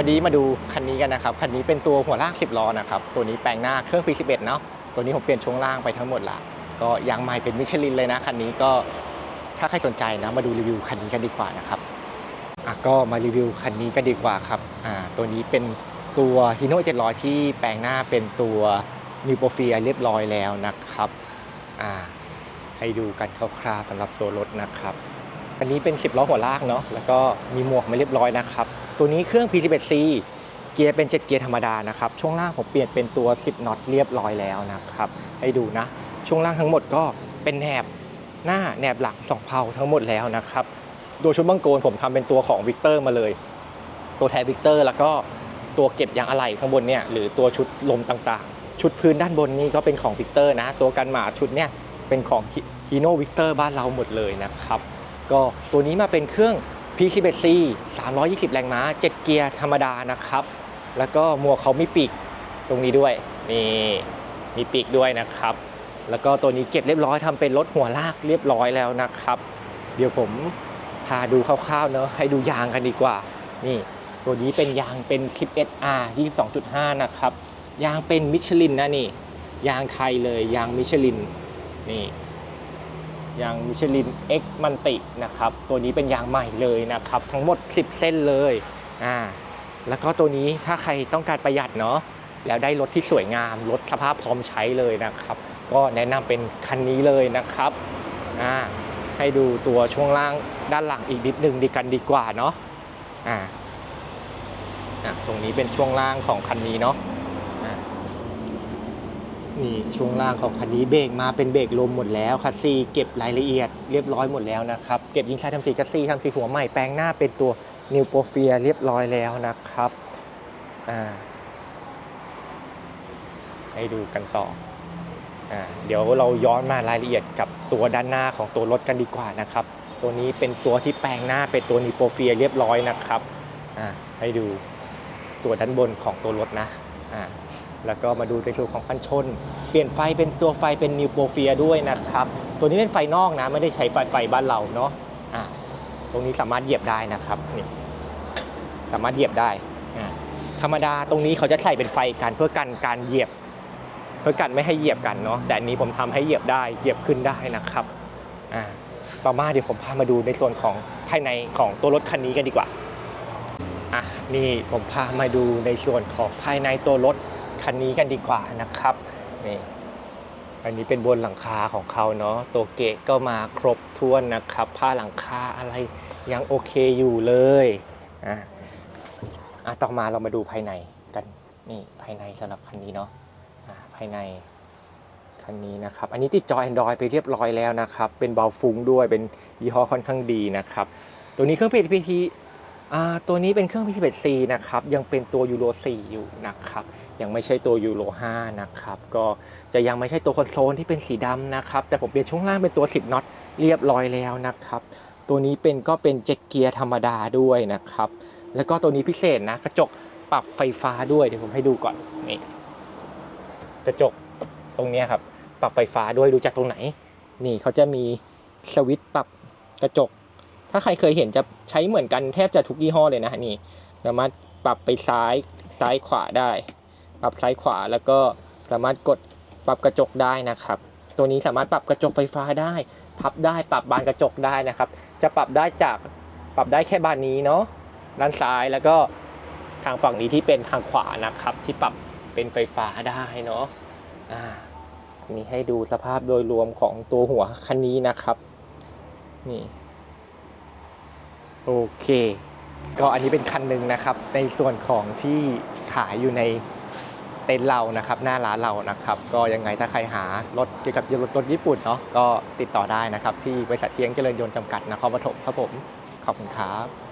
วันนี้มาดูคันนี้กันนะครับ คันนี้เป็นตัวหัวลาก 10 ล้อนะครับ ตัวนี้แปลงหน้าเครื่องปี11 เนาะ ตัวนี้ผมเปลี่ยนช่วงล่างไปทั้งหมดละ ก็ยางไม้เป็นมิชลินเลยนะ คันนี้ก็ถ้าใครสนใจนะมาดูรีวิวคันนี้กันดีกว่านะครับอะก็มารีวิวคันนี้กันดีกว่าครับอ่าตัวนี้เป็นตัวฮีโน่700 ที่แปลงหน้าเป็นตัวนิวโปรเฟียเรียบร้อยแล้วนะครับอ่าให้ดูกันคร่าวๆสำหรับตัวรถนะครับอันนี้เป็น 10 ล้อหัวลากเนาะแล้วก็มีหมวกมาเรียบร้อยนะครับ ตัวนี้เครื่อง P11C เกียร์เป็น 7 เกียร์ธรรมดานะครับ ช่วงล่างผมเปลี่ยนเป็นตัว 10น็อตเรียบร้อยแล้วนะครับ ให้ดูนะ ช่วงล่างทั้งหมดก็เป็นแหนบหน้าแหนบหลังสองเพาทั้งหมดแล้วนะครับตัวชุดบังโกนผมทำเป็นตัวของวิกเตอร์มาเลย ตัวแทนวิกเตอร์แล้วก็ตัวเก็บยางอะไหล่ข้างบนเนี่ยหรือตัวชุดลมต่างๆ ชุดพื้นด้านบนนี้ก็เป็นของวิกเตอร์นะ ตัวกันหมาชุดเนี่ยเป็นของฮีโน่วิกเตอร์บ้านเราหมดเลยนะครับ ก็ตัวนี้มาเป็นเครื่อง P11C 320 แรงม้า 7 เกียร์ธรรมดานะครับ แล้วก็หมวกเขามีปีกตรงนี้ด้วย นี่ มีปีกด้วยนะครับ แล้วก็ตัวนี้เก็บเรียบร้อยทำเป็นรถหัวลากเรียบร้อยแล้วนะครับ เดี๋ยวผมพาดูคร่าวๆเนอะให้ดูยางกันดีกว่า นี่ ตัวนี้เป็นยางเป็น 11R 22.5 นะครับ ยางเป็นมิชลินนะนี่ ยางไทยเลยยางมิชลิน นี่ ยางมิชลิน X มันตินะครับ ตัวนี้เป็นยางใหม่เลยนะครับ ทั้งหมด 10 เส้นเลยอ่าแล้วก็ตัวนี้ถ้าใครต้องการประหยัดเนาะแล้วได้รถที่สวยงามรถสภาพพร้อมใช้เลยนะครับ ก็แนะนำเป็นคันนี้เลยนะครับอ่าให้ดูตัวช่วงล่างด้านหลังอีกนิดนึงดีกันดีกว่าเนาะอ่าอะตรงนี้เป็นช่วงล่างของคันนี้เนาะ นี่ช่วงล่างของคันนี้เบรกมาเป็นเบรกลมหมดแล้วคัสซีเก็บรายละเอียดเรียบร้อยหมดแล้วนะครับเก็บยิงชายทำสีคัสซีทำสีหัวใหม่แปลงหน้าเป็นตัวนิวโปรเฟียเรียบร้อยแล้วนะครับอ่าให้ดูกันต่ออ่าเดี๋ยวเราย้อนมารายละเอียดกับตัวด้านหน้าของตัวรถกันดีกว่านะครับ ตัวนี้เป็นตัวที่แปลงหน้าเป็นตัวนิวโปรเฟียเรียบร้อยนะครับอ่าให้ดูตัวด้านบนของตัวรถนะอ่า แล้วก็มาดูในส่วนของฟันชน เปลี่ยนไฟเป็นตัวไฟเป็นนิวโปรเฟียด้วยนะครับ ตัวนี้เป็นไฟนอกนะ ไม่ได้ใช้ไฟไฟบ้านเราเนาะอ่าตรงนี้สามารถเหยียบได้นะครับนี่สามารถเหยียบได้ ธรรมดาตรงนี้เขาจะใส่เป็นไฟกันเพื่อกันการเหยียบ เพื่อกันไม่ให้เหยียบกันเนาะแต่อันนี้ผมทำให้เหยียบได้เหยียบขึ้นได้นะครับต่อมาเดี๋ยวผมพามาดูในส่วนของภายในของตัวรถคันนี้กันดีกว่าอะนี่ผมพามาดูในส่วนของภายในตัวรถ คันนี้กันดีกว่านะครับนี่อันนี้เป็นบนหลังคาของเขาเนาะตัวเกะก็มาครบถ้วนนะครับ ผ้าหลังคาอะไรยังโอเคอยู่เลยอะอะต่อมาเรามาดูภายในกันนี่ภายในสำหรับคันนี้เนาะอะภายในคันนี้นะครับ อันนี้ติดจอ Android ไปเรียบร้อยแล้วนะครับ เป็นเบาฟุ้งด้วยเป็นยี่ห้อค่อนข้างดีนะครับ ตัวนี้เครื่อง PTPT ตัวนี้เป็นเครื่อง P11C นะครับ ยังเป็นตัวยูโร4อยู่นะครับ ยังไม่ใช่ตัวยูโร5นะครับ ก็จะยังไม่ใช่ตัวคอนโซลที่เป็นสีดำนะครับ แต่ผมเปลี่ยนช่วงล่างเป็นตัว 10น็อตเรียบร้อยแล้วนะครับ ตัวนี้เป็นก็เป็นเจ็ดเกียร์ธรรมดาด้วยนะครับ แล้วก็ตัวนี้พิเศษนะ กระจกปรับไฟฟ้าด้วย เดี๋ยวผมให้ดูก่อนนี่กระจกตรงนี้ครับ ปรับไฟฟ้าด้วยดูจากตรงไหน นี่เขาจะมีสวิตช์ปรับกระจก ถ้าใครเคยเห็นจะใช้เหมือนกันแทบจะทุกยี่ห้อเลยนะนี่สามารถปรับไปซ้ายซ้ายขวาได้ ปรับซ้ายขวาแล้วก็สามารถกดปรับกระจกได้นะครับ ตัวนี้สามารถปรับกระจกไฟฟ้าได้ พับได้ปรับบานกระจกได้นะครับ จะปรับได้จากปรับได้แค่บานนี้เนาะด้านซ้ายแล้วก็ทางฝั่งนี้ที่เป็นทางขวานะครับ ที่ปรับเป็นไฟฟ้าได้เนาะอ่านนี้ให้ดูสภาพโดยรวมของตัวหัวคันนี้นะครับ นี่ โอเค ก็อันนี้เป็นคันหนึ่งนะครับ ในส่วนของที่ขายอยู่ในเต็นท์เรานะครับ หน้าร้านเรานะครับ ก็ยังไงถ้าใครหารถเกี่ยวกับรถรถญี่ปุ่นเนาะก็ติดต่อได้นะครับ ที่บริษัทเทียงเจริญยนต์จำกัดนครปฐมครับผมขอบคุณครับ